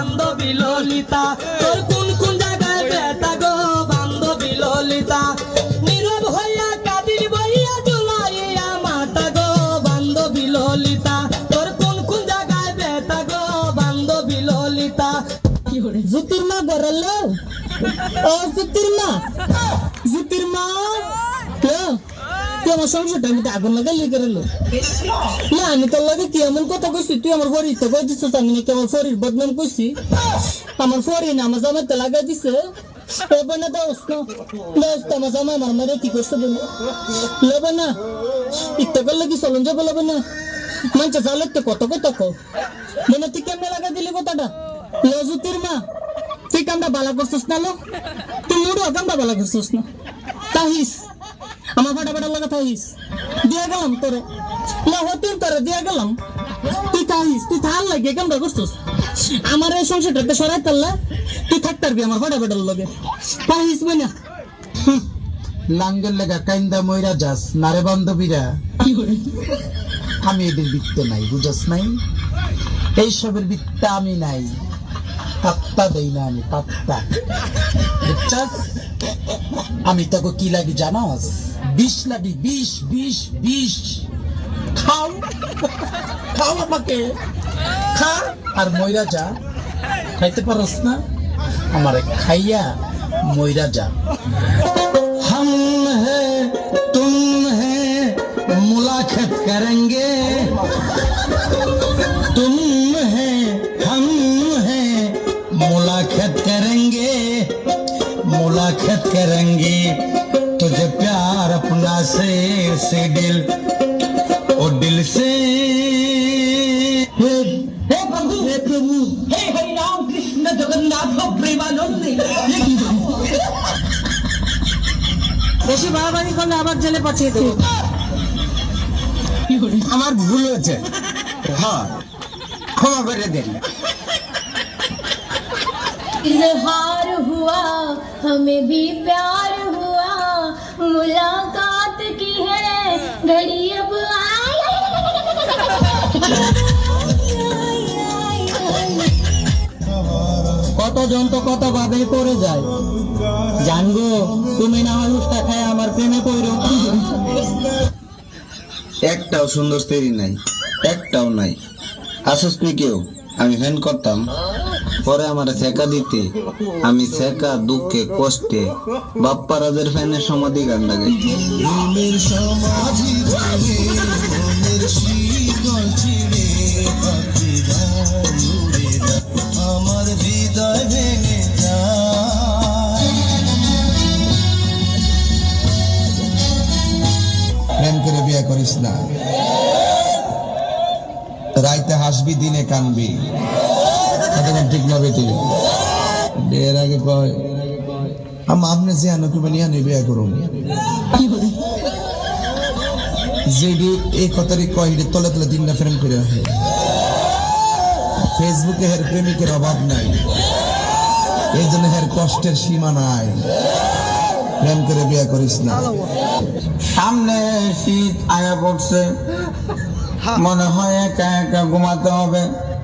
বান্ধবী ললিতা তোর কোন কোন জায়গায় ব্যথা গো বান্ধবী ললিতা? নীরব হইয়া কাদির বইয়া জুলাইয়া মাতা গো বান্ধবী ললিতা তোর কোন কোন জায়গায় ব্যথা গো বান্ধবী ললিতা? জুতির মা বরল ও জুতির মা। জুতির মা। আমি না তোর লাগে কি এমন কথা কইছি? তুই আমার ফরির তো কই দিছিস? আমি নাকি আমার ফরির বদনাম কইছি। আমার না, আমার জামাই তো লাগাই দিছে। না না। না? না মনে কেমনে না কামটা বালা করছিস না তাহিস আমার ফাটা ফাটা লাগা থাইস দিয়া গেলাম তোরে। না হতিন তোরে দিয়া গেলাম। তুই থাইস তুই থাল লাগে কেমন করছিস? আমার এই সংসারটাতে সরাই তাল্লা তুই থাকতে পারবি আমার ফাটা ফাটার লগে। তাহিস বই না লাঙ্গের লেগা কাইন্দা ময়রা যাস নারে বান্ধবীরা? আমি এদের বৃত্ত নাই বুঝাস নাই? এইসবের বৃত্তা আমি নাই। পাত্তা দেই না আমি পাত্তা। বুঝছাস? আমি তোকে কি লাগি জানাস? বিশলাপি বিষ বিষ বিষ খাও খাও আমাকে খা আর ময়রা যা খাইতে পারস না আমার খাইয়া ময়রা যা হাম হে তুম হে মুলাকাত করেঙ্গে তুম হে হাম হে মুলাকাত করেঙ্গে মুলাকাত করেঙ্গে तुझे प्यार अपना से से दिल और दिल से हे हे प्रभु हे प्रभु हे हरि राम कृष्ण जगन्नाथ प्रेमानंद বেশি বাড়াবাড়ি করলে আবার জেলে পাঠিয়ে দেবো আমার ভুল হয়েছে হ্যাঁ ক্ষমা করে দেন इजहार हुआ हमें भी प्यार हुआ मुलाकात की है घड़ी अब आई কতজন তো কত ভাবে করে যায় জানগো তুমি না হয় উস্তা খায় আমার প্রেমে পড়ো একটাও সুন্দর স্ত্রী নাই একটাও নাই আসস নি কেউ আমি ফ্যান করতাম পরে আমার ছেকা দিতে। আমি ছেকা, দুঃখে, কষ্টে, বাপ্পারাজের ফ্যানের সমাধি গান লাগে করে বিয়ে করিস না। রাইতে হাসবি, দিনে কানবি। ঠিক না বেটি। বিয়ের আগে কয় আম আপনি যে বিয়ে করুন। যেটি এই কথারই কয় তলে তলে দিনটা করে আসে ফেসবুকে হের প্রেমিকের অভাব নাই। এই জন্য হের কষ্টের সীমা নাই। প্রেম করে বিয়ে করিস না। সামনে শীত আয়া পড়ছে। মনে হয় একা একা ঘুমাতে হবে।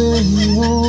คืนโง่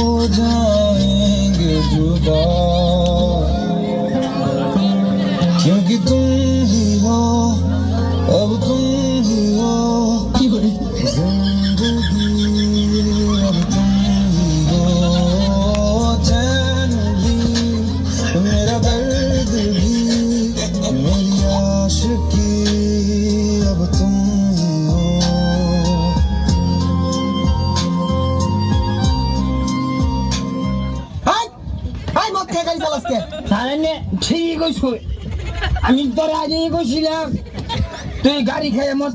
তাহলে ঠিক কইছো। আমি তোর আগে কইছিলাম, তুই গাড়ি খেয়ে মদ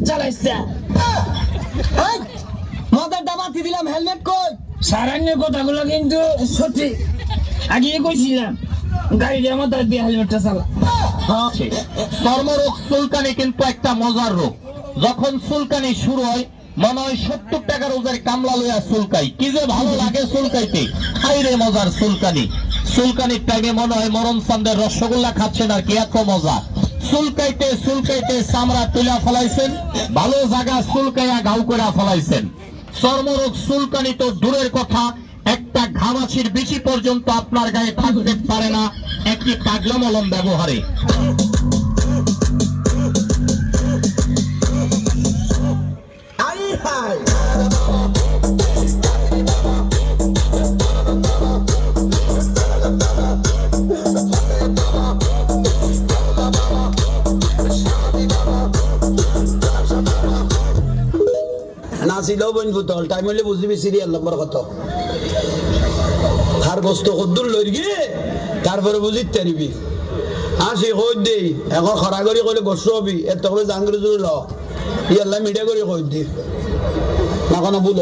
মদের দিলাম, হেলমেট কই? কথাগুলো কিন্তু সঠিক। আগে কইছিলাম, গাড়ি দিয়ে হেলমেটটা চালা। চর্মরোগ চুলকানি কিন্তু একটা মজার রোগ। যখন চুলকানি শুরু হয়, মনে হয় সত্তর টাকার ওদের কামলা লইয়া চুলকাই। কি যে ভালো লাগে চুলকাইতে। খাই রে মজার চুলকানি। চুলকানির টাইমে মনে হয় মরণ চান্দের রসগোল্লা খাচ্ছেন আর কি, এত মজা। চুলকাইতে চুলকাইতে চামড়া তুলা ফলাইছেন, ভালো জায়গা চুলকাইয়া ঘাউ করে ফলাইছেন। চর্মরোগ চুলকানি তো দূরের কথা, একটা ঘামাছির বেশি পর্যন্ত আপনার গায়ে থাকতে পারে না, একটি পাগলা ব্যবহারে। নাচিলেও বইন ফুটল টাইম হইলে বুঝবি সিরিয়াল নম্বর কত। আর গোস্ত কদ্দুর লই গিয়ে তারপরে বুঝিত তারিবি আসি কই দেই এখন খরা করি কইলে গোস্ত হবি এত করে জাঙ্গরি জুড়ে ল। ইয়াল্লা মিডিয়া করে কই দি। না কোনো বুঝ